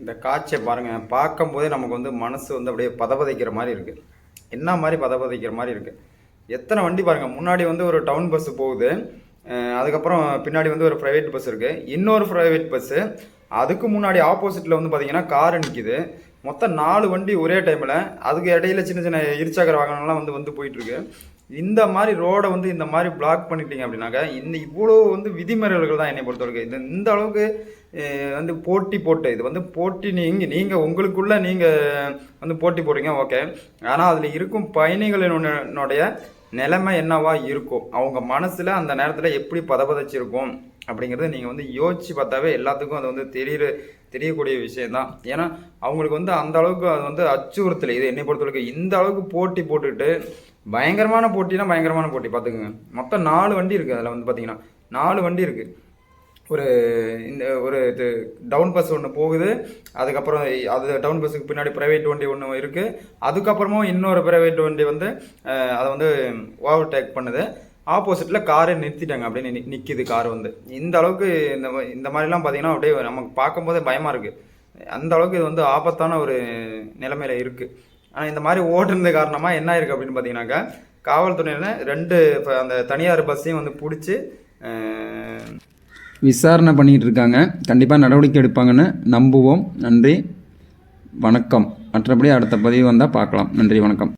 இந்த காட்சியை பாருங்கள் பார்க்கும்போதே நமக்கு வந்து மனசு வந்து அப்படியே பதபதைக்கிற மாதிரி இருக்குது என்ன மாதிரி பதபதைக்கிற மாதிரி இருக்குது எத்தனை வண்டி பாருங்கள் முன்னாடி வந்து ஒரு டவுன் பஸ்ஸு போகுது. அதுக்கப்புறம் பின்னாடி வந்து ஒரு ப்ரைவேட் பஸ் இருக்குது இன்னொரு ப்ரைவேட் பஸ்ஸு அதுக்கு முன்னாடி ஆப்போசிட்டில் வந்து பார்த்திங்கன்னா கார் நிற்கிது மொத்தம் நாலு வண்டி ஒரே டைமில் அதுக்கு இடையில சின்ன சின்ன இருச்சக்கர வாகனம்லாம் வந்து வந்து போயிட்டுருக்கு இந்த மாதிரி ரோடை வந்து இந்த மாதிரி பிளாக் பண்ணிட்டீங்க அப்படின்னாக்கா இந்த இவ்வளோ வந்து விதிமுறைகள் தான் என்னை பொறுத்தவரைக்கும். இந்த இந்த அளவுக்கு வந்து போட்டி போட்டு இது வந்து போட்டி நீங்கள் நீங்கள் உங்களுக்குள்ளே நீங்கள் வந்து போட்டி போடுறீங்க ஓகே ஆனால் அதில் இருக்கும் பயணிகளினுடைய நிலைமை என்னவா இருக்கும்? அவங்க மனசில் அந்த நேரத்தில் எப்படி பதபதச்சிருக்கும்? அப்படிங்கிறத நீங்கள் வந்து யோசிச்சு பார்த்தாவே எல்லாத்துக்கும் அது வந்து தெரியுற தெரியக்கூடிய விஷயம்தான். ஏன்னா அவங்களுக்கு வந்து அந்த அளவுக்கு அது வந்து அச்சுறுத்தல். இது என்னை பொறுத்தவரைக்கும் இந்த அளவுக்கு போட்டி போட்டுக்கிட்டு பயங்கரமான போட்டினா பயங்கரமான போட்டி பார்த்துக்குங்க. மொத்தம் நாலு வண்டி இருக்குது அதில் வந்து பார்த்தீங்கன்னா நாலு வண்டி இருக்குது ஒரு இந்த ஒரு இது டவுன் பஸ் ஒன்று போகுது அதுக்கப்புறம் அது டவுன் பஸ்ஸுக்கு பின்னாடி ப்ரைவேட் வண்டி ஒன்று இருக்குது அதுக்கப்புறமும் இன்னொரு ப்ரைவேட் வண்டி வந்து அதை வந்து ஓவர்டேக் பண்ணுது. ஆப்போசிட்டில் காரை நிறுத்திட்டாங்க அப்படின்னு நி நிற்கிது கார் வந்து. இந்த அளவுக்கு இந்த இந்த மாதிரிலாம் பார்த்தீங்கன்னா அப்படியே நமக்கு பார்க்கும்போதே பயமாக இருக்குது அந்த அளவுக்கு இது வந்து ஆபத்தான ஒரு நிலைமையில் இருக்குது ஆனால் இந்த மாதிரி ஓடுறது காரணமாக என்ன இருக்குது அப்படின்னு பார்த்தீங்கன்னாக்கா காவல்துறையில் ரெண்டு இப்போ அந்த தனியார் பஸ்ஸையும் வந்து பிடிச்சி விசாரணை பண்ணிக்கிட்டு இருக்காங்க. கண்டிப்பாக நடவடிக்கை எடுப்பாங்கன்னு நம்புவோம். நன்றி. வணக்கம். மற்றபடி அடுத்த பதிவு வந்தால் பார்க்கலாம். நன்றி. வணக்கம்.